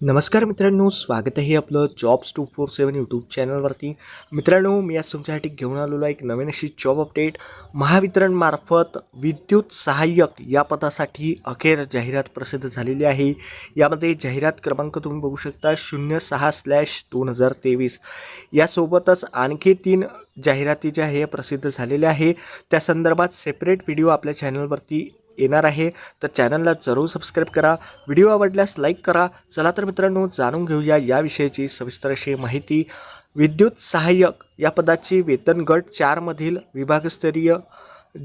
नमस्कार मित्रांनो स्वागत आहे आपलं jobs two four seven YouTube चॅनलवरती मित्रांनो मी आज तुमच्यासाठी घेऊन आलेलो आहे एक नवीन अशी जॉब अपडेट महावितरणमार्फत विद्युत सहाय्यक या पदासाठी अखेर जाहिरात प्रसिद्ध झालेली आहे. यामध्ये जाहिरात क्रमांक तुम्ही बघू शकता शून्य सहा स्लॅश दोन हजार तेवीस. यासोबतच आणखी तीन जाहिराती ज्या हे प्रसिद्ध झालेल्या आहे. त्या संदर्भात सेपरेट व्हिडिओ आपल्या चॅनलवरती येणार आहे. तर चॅनलला जरूर सबस्क्राईब करा. व्हिडिओ आवडल्यास लाईक करा. चला तर मित्रांनो जाणून घेऊया याविषयीची सविस्तर अशी माहिती. विद्युत सहाय्यक या पदाची वेतनगट चारमधील विभागस्तरीय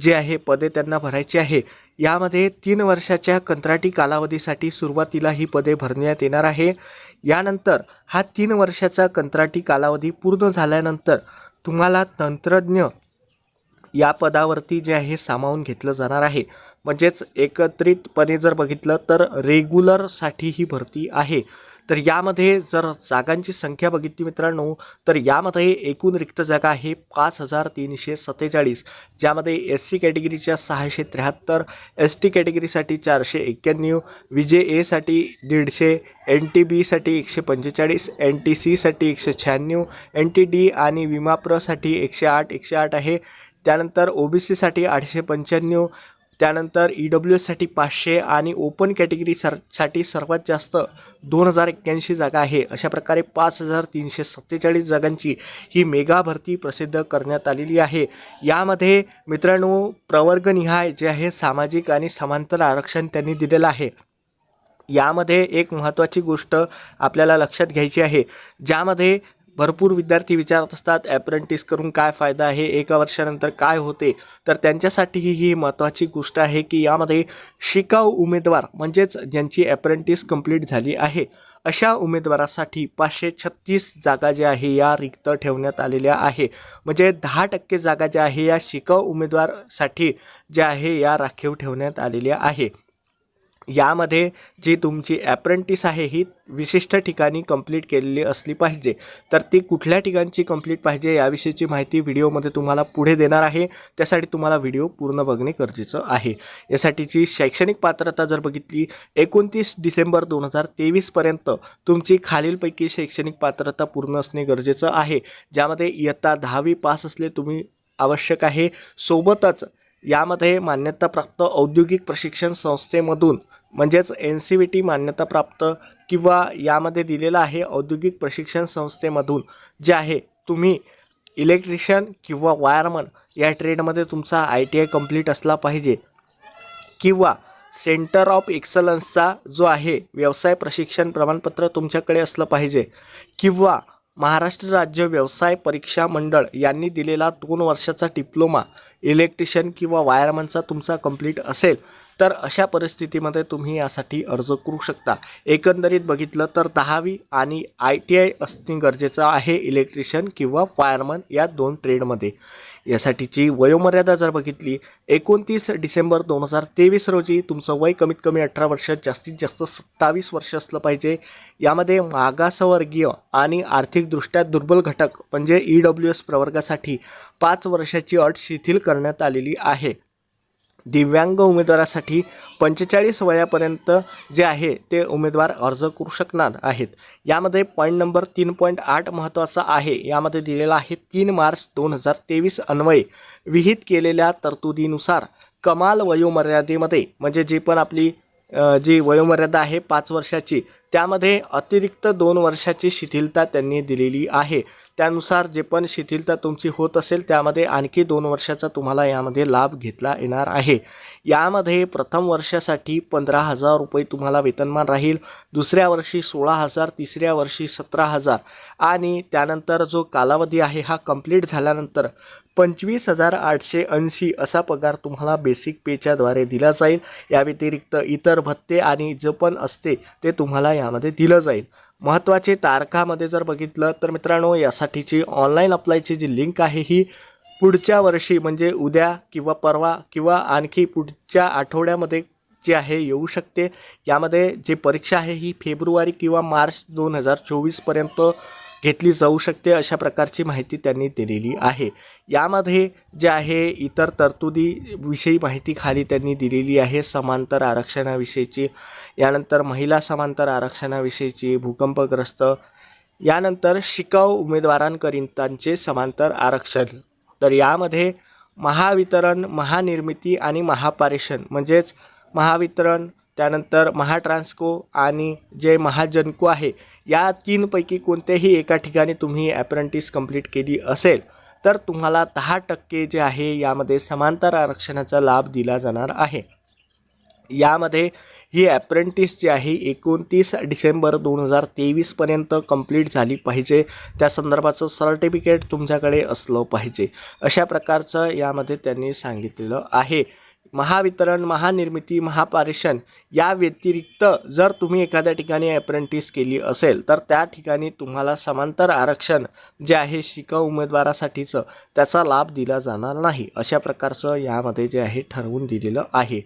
जे आहे पदे त्यांना भरायची आहे. यामध्ये तीन वर्षाच्या कंत्राटी कालावधीसाठी सुरुवातीला ही पदे भरण्यात येणार आहे. यानंतर हा तीन वर्षाचा कंत्राटी कालावधी पूर्ण झाल्यानंतर तुम्हाला तंत्रज्ञ या पदावरती जे आहे सामावून घेतलं जाणार आहे. म्हणजेच एकत्रितपणे जर बघितलं तर रेग्युलरसाठी ही भरती आहे. तर यामध्ये जर जागांची संख्या बघितली मित्रांनो तर यामध्ये एकूण रिक्त जागा आहे पाच हजार तीनशे सत्तेचाळीस ज्यामध्ये एस सी कॅटेगरीच्या सहाशे त्र्याहत्तर एस टी कॅटेगरीसाठी चारशे एक्क्याण्णव विजे एसाठी दीडशे एन टी बीसाठी एकशे पंचेचाळीस एन टी सीसाठी एकशे शहाण्णव एन टी डी आणि विमाप्रसाठी एकशे आठ एकशे आठ आहे. त्यानंतर ओ बी सीसाठी आठशे पंच्याण्णव त्यानंतर ई डब्ल्यू एससाठी पाचशे आणि ओपन कॅटेगरी सरसाठी सर्वात जास्त दोन हजार एक्क्याऐंशी जागा आहे. अशा प्रकारे पाच हजार तीनशे सत्तेचाळीस जागांची ही मेगा भरती प्रसिद्ध करण्यात आलेली आहे. यामध्ये मित्रांनो प्रवर्गनिहाय जे आहे सामाजिक आणि समांतर आरक्षण त्यांनी दिलेलं आहे. यामध्ये एक महत्त्वाची गोष्ट आपल्याला लक्षात घ्यायची आहे. ज्यामध्ये भरपूर विद्यार्थी विचारत असतात ॲप्रेंटिस करून काय फायदा आहे? एका वर्षानंतर काय होते? तर त्यांच्यासाठीही ही महत्त्वाची गोष्ट आहे की यामध्ये शिकाऊ उमेदवार म्हणजेच ज्यांची ॲप्रेंटिस कंप्लीट झाली आहे अशा उमेदवारासाठी पाचशे छत्तीस जागा ज्या आहे या रिक्त ठेवण्यात आलेल्या आहे. म्हणजे दहा टक्के जागा ज्या आहे या शिकाऊ उमेदवारसाठी ज्या आहे या राखीव ठेवण्यात आलेल्या आहे. यामध्ये जी तुमची ॲप्रेंटिस आहे ही विशिष्ट ठिकाणी कंप्लीट केलेली असली पाहिजे. तर ती कुठल्या ठिकाणची कंप्लीट पाहिजे याविषयीची माहिती व्हिडिओमध्ये तुम्हाला पुढे देणार आहे. त्यासाठी तुम्हाला व्हिडिओ पूर्ण बघणे गरजेचं आहे. यासाठीची शैक्षणिक पात्रता जर बघितली एकोणतीस डिसेंबर दोन हजार तेवीसपर्यंत तुमची खालीलपैकी शैक्षणिक पात्रता पूर्ण असणे गरजेचं आहे. ज्यामध्ये इयत्ता दहावी पास असले तुम्ही आवश्यक आहे. सोबतच यामध्ये मान्यताप्राप्त औद्योगिक प्रशिक्षण संस्थेमधून म्हणजेच एन सी व्ही टी मान्यताप्राप्त किंवा यामध्ये दिलेलं आहे औद्योगिक प्रशिक्षण संस्थेमधून जे आहे तुम्ही इलेक्ट्रिशियन किंवा वायरमन या ट्रेडमध्ये तुमचा आय टी आय कंप्लीट असला पाहिजे. किंवा सेंटर ऑफ एक्सलन्सचा जो आहे व्यवसाय प्रशिक्षण प्रमाणपत्र तुमच्याकडे असलं पाहिजे. किंवा महाराष्ट्र राज्य व्यवसाय परीक्षा मंडळ यांनी दिलेला दोन वर्षाचा डिप्लोमा इलेक्ट्रिशियन किंवा वायरमनचा तुमचा कंप्लीट असेल तर अशा परिस्थितीमध्ये तुम्ही यासाठी अर्ज करू शकता. एकंदरीत बघितलं तर दहावी आणि आय टी आय असणे गरजेचं आहे इलेक्ट्रिशियन किंवा फायरमन या दोन ट्रेडमध्ये. यासाठीची वयोमर्यादा जर बघितली एकोणतीस डिसेंबर दोन हजार तेवीस रोजी तुमचं वय कमीत कमी अठरा वर्ष जास्तीत जास्त सत्तावीस वर्ष असलं पाहिजे. यामध्ये मागासवर्गीय आणि आर्थिकदृष्ट्या दुर्बल घटक म्हणजे ई डब्ल्यू एस प्रवर्गासाठी पाच वर्षाची अट शिथिल करण्यात आलेली आहे. दिव्यांग उमेदवारासाठी पंचेचाळीस वयापर्यंत जे आहे ते उमेदवार अर्ज करू शकणार आहेत. यामध्ये पॉईंट नंबर तीन पॉईंट आठ महत्त्वाचा आहे. यामध्ये दिलेला आहे तीन मार्च दोन हजार तेवीस अन्वये विहित केलेल्या तरतुदीनुसार कमाल वयोमर्यादेमध्ये म्हणजे जी पण आपली जी वयोमर्यादा आहे पाच वर्षाची त्यामध्ये अतिरिक्त दोन वर्षाची शिथिलता त्यांनी दिलेली आहे. त्यानुसार जे पण शिथिलता तुमची होत असेल त्यामध्ये आणखी दोन वर्षाचा तुम्हाला यामध्ये लाभ घेतला येणार आहे. यामध्ये प्रथम वर्षासाठी पंधरा हजार रुपये तुम्हाला वेतनमान राहील दुसऱ्या वर्षी सोळा हजार तिसऱ्या वर्षी सतरा हजार आणि त्यानंतर जो कालावधी आहे हा कंप्लीट झाल्यानंतर पंचवीस हजार आठशे ऐंशी असा पगार तुम्हाला बेसिक पेच्याद्वारे दिला जाईल. या व्यतिरिक्त इतर भत्ते आणि जे पण असते ते तुम्हाला यामध्ये दिलं जाईल. महत्त्वाचे तारखामध्ये जर बघितलं तर मित्रांनो यासाठीची ऑनलाईन अप्लायची जी लिंक आहे ही पुढच्या वर्षी म्हणजे उद्या किंवा परवा किंवा आणखी पुढच्या आठवड्यामध्ये जी आहे येऊ शकते. यामध्ये जी परीक्षा आहे ही फेब्रुवारी किंवा मार्च दोन हजार चोवीसपर्यंत घेतली जाऊ शकते अशा प्रकारची माहिती त्यांनी दिलेली आहे. यामध्ये जे आहे इतर तरतुदीविषयी माहिती खाली त्यांनी दिलेली आहे. समांतर आरक्षणाविषयीची यानंतर महिला समांतर आरक्षणाविषयीची भूकंपग्रस्त यानंतर शिकाऊ उमेदवारांकरितांचे समांतर आरक्षण. तर यामध्ये महावितरण महानिर्मिती आणि महापारेषण म्हणजेच महावितरण त्यानंतर महाट्रान्सको आणि जे महाजनको आहे या तीनपैकी कोणत्याही एका ठिकाणी तुम्ही ॲप्रेंटिस कंप्लीट केली असेल तर तुम्हाला दहा टक्के जे आहे यामध्ये समांतर आरक्षणाचा लाभ दिला जाणार आहे. यामध्ये ही ॲप्रेंटिस जी आहे एकोणतीस डिसेंबर दोन हजार तेवीसपर्यंत कंप्लीट झाली पाहिजे. त्या संदर्भाचं सर्टिफिकेट तुमच्याकडे असलं पाहिजे. अशा प्रकारचं यामध्ये त्यांनी सांगितलेलं आहे. महावितरण महानिर्मिती महापारेषण या व्यतिरिक्त जर तुम्ही एखाद्या ठिकाणी अप्रेंटिस केली असेल तर त्या ठिकाणी तुम्हाला समांतर आरक्षण जे आहे शिका उमेदवारासाठीचं त्याचा लाभ दिला जाणार नाही. अशा प्रकारचं यामध्ये जे आहे ठरवून दिलेलं आहे.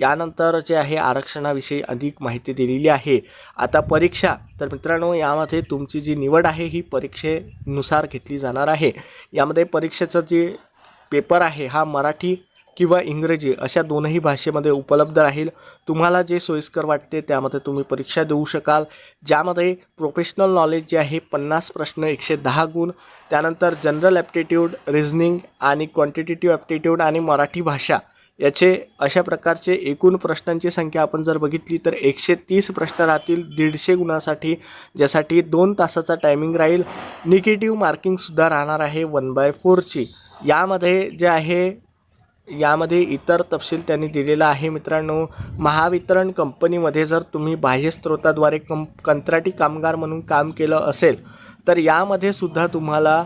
यानंतर जे आहे आरक्षणाविषयी अधिक माहिती दिलेली आहे. आता परीक्षा तर मित्रांनो यामध्ये तुमची जी निवड आहे ही परीक्षेनुसार घेतली जाणार आहे. यामध्ये परीक्षेचं जे पेपर आहे हा मराठी किंवा इंग्रजी अशा दोनही भाषेमध्ये उपलब्ध राहील. तुम्हाला जे सोयीस्कर वाटते त्यामध्ये तुम्ही परीक्षा देऊ शकाल. ज्यामध्ये प्रोफेशनल नॉलेज जे आहे पन्नास प्रश्न एकशे दहा गुण. त्यानंतर जनरल ॲप्टिट्यूड रिझनिंग आणि क्वांटिटेटिव्ह ॲप्टिट्यूड आणि मराठी भाषा याचे अशा प्रकारचे एकूण प्रश्नांची संख्या आपण जर बघितली तर एकशे तीस प्रश्न राहतील दीडशे गुणासाठी ज्यासाठी दोन तासाचा टायमिंग राहील. निगेटिव्ह मार्किंगसुद्धा राहणार आहे वन बाय फोरची यामध्ये जे आहे यामध्ये इतर तपशील त्यांनी दिलेला आहे. मित्रांनो महावितरण कंपनीमध्ये जर तुम्ही बाह्य स्रोताद्वारे कं कंत्राटी कामगार म्हणून काम केलं असेल तर यामध्ये सुद्धा तुम्हाला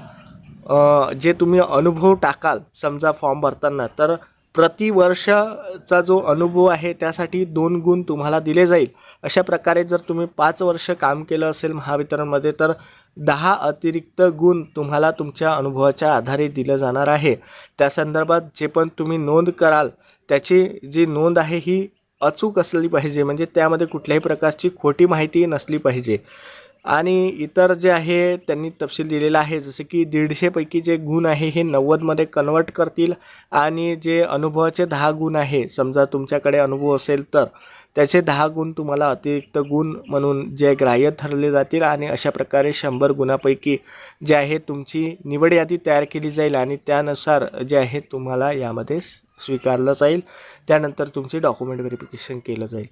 जे तुम्ही अनुभव टाकाल समजा फॉर्म भरताना तर प्रतिवर्षाचा जो अनुभव आहे त्यासाठी दोन गुण तुम्हाला दिले जाईल. अशा प्रकारे जर तुम्ही पाच वर्ष काम केलं असेल महावितरणमध्ये तर दहा अतिरिक्त गुण तुम्हाला तुमच्या अनुभवाच्या आधारे दिलं जाणार आहे. त्या संदर्भात जे पण तुम्ही नोंद कराल त्याची जी नोंद आहे ही अचूक असली पाहिजे. म्हणजे त्यामध्ये कुठल्याही प्रकारची खोटी माहिती नसली पाहिजे. आणि इतर जे आहे त्यांनी तपशील दिलेला आहे जसे की दीडशेपैकी जे गुण आहे हे नव्वदमध्ये कन्वर्ट करतील. आणि जे अनुभवाचे दहा गुण आहे समजा तुमच्याकडे अनुभव असेल तर त्याचे दहा गुण तुम्हाला अतिरिक्त गुण म्हणून जे ग्राह्य ठरले जातील आणि अशा प्रकारे शंभर गुणापैकी जे आहे तुमची निवड यादी तयार केली जाईल आणि त्यानुसार जे आहे तुम्हाला यामध्ये स्वीकारलं जाईल. त्यानंतर तुमचे डॉक्युमेंट व्हेरिफिकेशन केलं जाईल.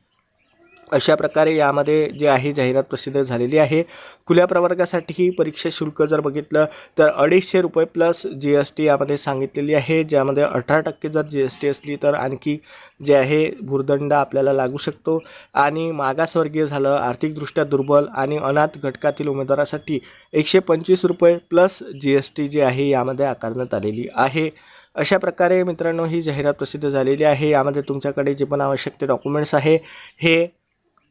अशा प्रकारे यामध्ये जे आहे जाहिरात प्रसिद्ध झालेली आहे. खुल्या प्रवर्गासाठी ही परीक्षा शुल्क जर बघितलं तर अडीचशे रुपये प्लस जी एस टी यामध्ये सांगितलेली आहे. ज्यामध्ये अठरा टक्के जर जी एस टी असली तर आणखी जे आहे भूर्दंड आपल्याला लागू शकतो. आणि मागासवर्गीय झालं आर्थिकदृष्ट्या दुर्बल आणि अनाथ घटकातील उमेदवारासाठी एकशे पंचवीस रुपये प्लस जी एस टी जी आहे यामध्ये आकारण्यात आलेली आहे. अशा प्रकारे मित्रांनो ही जाहिरात प्रसिद्ध झालेली आहे. यामध्ये तुमच्याकडे जे पण आवश्यक ते डॉक्युमेंट्स आहे हे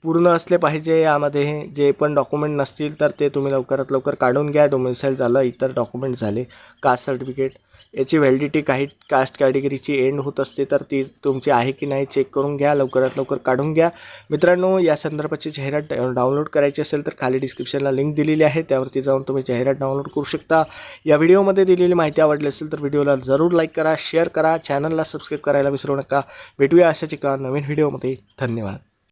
पूर्ण असले पाहिजे यामध्ये. जे पण डॉक्युमेंट नसतील तर ते तुम्ही लवकरात लवकर काढून घ्या. डोमेसाईल झालं इतर डॉक्युमेंट झाले कास्ट सर्टिफिकेट याची व्हॅलिडिटी काही कास्ट कॅटेगरीची एंड होत असते तर ती तुमची आहे की नाही चेक करून घ्या. लवकरात लवकर काढून घ्या. मित्रांनो या संदर्भाची जाहिरात डाउनलोड करायची असेल तर खाली डिस्क्रिप्शनला लिंक दिलेली आहे. त्यावरती जाऊन तुम्ही जाहिरात डाउनलोड करू शकता. या व्हिडिओमध्ये दिलेली माहिती आवडली असेल तर व्हिडिओला जरूर लाईक करा शेअर करा. चॅनलला सबस्क्राईब करायला विसरू नका. भेटूया अशाच एका नवीन व्हिडिओमध्ये. धन्यवाद.